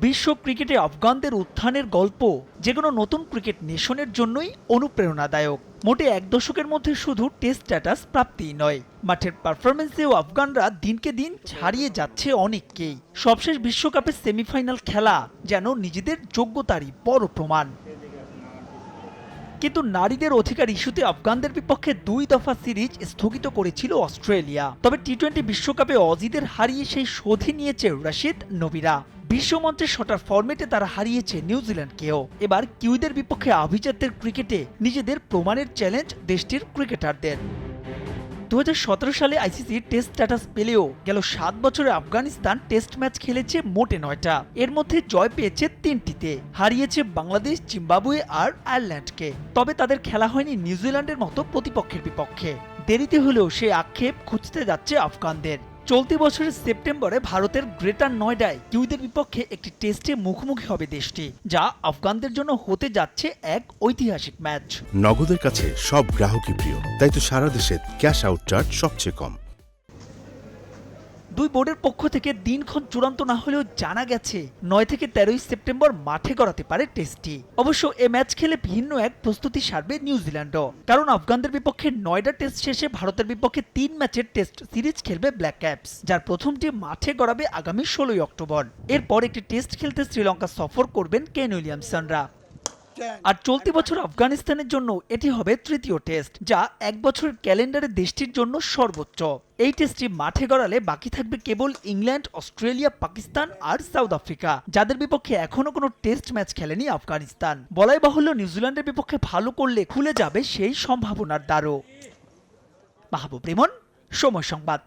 বিশ্ব ক্রিকেটে আফগানদের উত্থানের গল্প যে কোনো নতুন ক্রিকেট নেশনের জন্যই অনুপ্রেরণাদায়ক। মোটে এক দশকের মধ্যে শুধু টেস্ট স্ট্যাটাস প্রাপ্তিই নয়, মাঠের পারফরমেন্সেও আফগানরা দিনকে দিন ছাড়িয়ে যাচ্ছে অনেককেই। সবশেষ বিশ্বকাপের সেমিফাইনাল খেলা যেন নিজেদের যোগ্যতারই বড় প্রমাণ। কিন্তু নারীদের অধিকার ইস্যুতে আফগানদের বিপক্ষে দুই দফা সিরিজ স্থগিত করেছিল অস্ট্রেলিয়া। তবে টি টোয়েন্টি বিশ্বকাপে অজিদের হারিয়ে সেই শোধে নিয়েছে রশিদ নবীরা। বিশ্বমঞ্চে শটার ফরম্যাটে তারা হারিয়েছে নিউজিল্যান্ডকেও। এবার কিউইদের বিপক্ষে আভিজাত্যের ক্রিকেটে নিজেদের প্রমাণের চ্যালেঞ্জ দেশটির ক্রিকেটারদের। দু হাজার সতেরো সালে আইসিসি টেস্ট স্ট্যাটাস পেলেও গেল সাত বছরে আফগানিস্তান টেস্ট ম্যাচ খেলেছে মোটে নয়টা। এর মধ্যে জয় পেয়েছে তিনটিতে। হারিয়েছে বাংলাদেশ, জিম্বাবুয়ে আর আয়ারল্যান্ডকে। তবে তাদের খেলা হয়নি নিউজিল্যান্ডের মতো প্রতিপক্ষের বিপক্ষে। দেরিতে হলেও সেই আক্ষেপ খুঁজতে যাচ্ছে আফগানদের। চলতি বছরের সেপ্টেম্বরে ভারতের গ্রেটার নয়ডায় কিউদের বিপক্ষে একটি টেস্টে মুখোমুখি হবে দেশটি, যা আফগানদের জন্য হতে যাচ্ছে এক ঐতিহাসিক ম্যাচ। নগদের কাছে সব গ্রাহকই প্রিয়, তাই তো সারা দেশে ক্যাশ আউট চার্জ সবচেয়ে কম। দুই বোর্ডের পক্ষ থেকে দিনক্ষণ চূড়ান্ত না হলেও জানা গেছে, নয় থেকে তেরোই সেপ্টেম্বর মাঠে গড়াতে পারে টেস্টটি। অবশ্য এ ম্যাচ খেলে ভিন্ন এক প্রস্তুতি সারবে নিউজিল্যান্ডও। কারণ আফগানদের বিপক্ষে নয়ডা টেস্ট শেষে ভারতের বিপক্ষে তিন ম্যাচের টেস্ট সিরিজ খেলবে ব্ল্যাক ক্যাপস, যার প্রথমটি মাঠে গড়াবে আগামী ষোলোই অক্টোবর। এরপর একটি টেস্ট খেলতে শ্রীলঙ্কা সফর করবেন কেন উইলিয়ামসনরা। আর চলতি বছর আফগানিস্তানের জন্য এটি হবে তৃতীয় টেস্ট যা এক বছরের ক্যালেন্ডারে দেশটির জন্য সর্বোচ্চ। এই টেস্টটি মাঠে গড়ালে বাকি থাকবে কেবল ইংল্যান্ড, অস্ট্রেলিয়া, পাকিস্তান আর সাউথ আফ্রিকা। যাদের বিপক্ষে এখনও কোনো টেস্ট ম্যাচ খেলেনি আফগানিস্তান। বলাই বাহুল্য নিউজিল্যান্ডের বিপক্ষে ভালো করলে খুলে যাবে সেই সম্ভাবনার দ্বারও। মাহবুব রিমন, সময় সংবাদ।